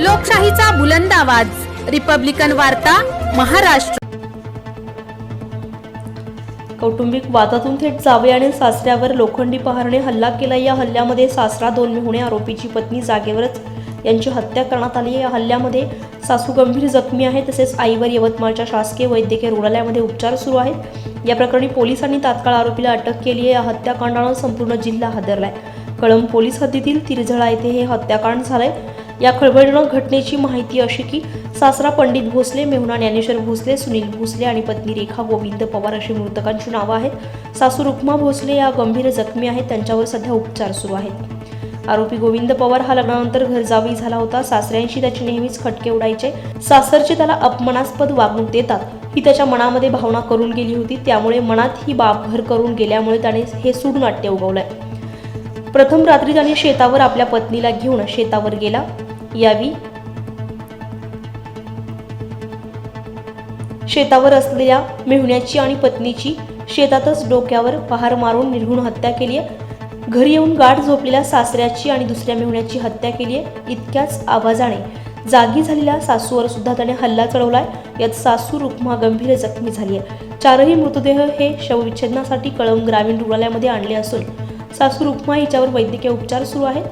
लोकशाहीचा बुलंद आवाज. रिपब्लिकन वार्ता महाराष्ट्र. कौटुंबिक वादातून थेट जावे आणि सासऱ्यावर लोखंडी पहारणे हल्ला केला. या हल्ल्यामध्ये सासरा दोन मिहुणे आरोपीची पत्नी जागेवरच यांची हत्या करण्यात आली. या हल्ल्यामध्ये सासू गंभीर जखमी आहे तसेच आईवर यवतमाळच्या शासकीय वैद्यकीय रुग्णालयामध्ये उपचार सुरू आहेत. या प्रकरणी पोलिसांनी तात्काळ आरोपीला अटक केली आहे. या हत्याकांडानं संपूर्ण जिल्हा हादरलाय. कळंब पोलीस हद्दीतील तिरझळा येथे हे हत्याकांड झालंय. या खळबळजनक घटनेची माहिती अशी की सासरा पंडित भोसले मेहुणा ज्ञानेश्वर भोसले सुनील भोसले आणि पत्नी रेखा गोविंद पवार अशी मृतकांची नावं आहेत. सासू रुक्मा भोसले या गंभीर जखमी आहेत. त्यांच्यावर सध्या उपचार सुरू आहेत. आरोपी गोविंद पवार हा लग्नानंतर घरजावी झाला होता. सासऱ्यांशी त्याचे नेहमीच खटके उडायचे. सासरचे त्याला अपमानास्पद वागणूक देतात. ही त्याच्या मनामध्ये भावना करून गेली होती. त्यामुळे मनात ही बाब घर करून गेल्यामुळे त्याने हे सूडनाट्य उगवलंय. प्रथम रात्री त्याने शेतावर आपल्या पत्नीला घेऊन शेतावर गेला. यावी? शेतावर असलेल्या मेहुण्याची आणि पत्नीची शेतातच डोक्यावर पहार मारून निर्घुण हत्या केली आहे. घरी येऊन गाठ झोपलेल्या सासऱ्याची आणि दुसऱ्या मेहुण्याची हत्या केली आहे. इतक्याच आवाजाने जागी झालेल्या सासूवर सुद्धा त्याने हल्ला चढवलाय. यात सासू रुक्मा गंभीर जखमी झाली आहे. चारही मृतदेह हे शवविच्छेदनासाठी कळंब ग्रामीण रुग्णालयामध्ये आणले असून सासू रुक्मा हिच्यावर वैद्यकीय उपचार सुरू आहेत.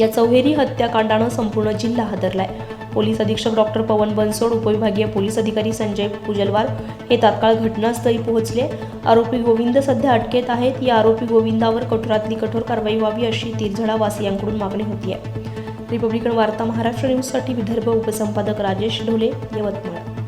या चौहेरी हत्याकांडानं संपूर्ण जिल्हा हादरलाय. पोलीस अधीक्षक डॉक्टर पवन बनसोड उपविभागीय पोलीस अधिकारी संजय पुजलवार हे तात्काळ घटनास्थळी पोहोचले. आरोपी गोविंद सध्या अटकेत आहेत. या आरोपी गोविंदावर कठोरातली कठोर कारवाई व्हावी अशी तिरझडा वासियांकडून मागणी होती आहे रिपब्लिकन वार्ता महाराष्ट्र न्यूजसाठी विदर्भ उपसंपादक राजेश ढोले यवतमाळ.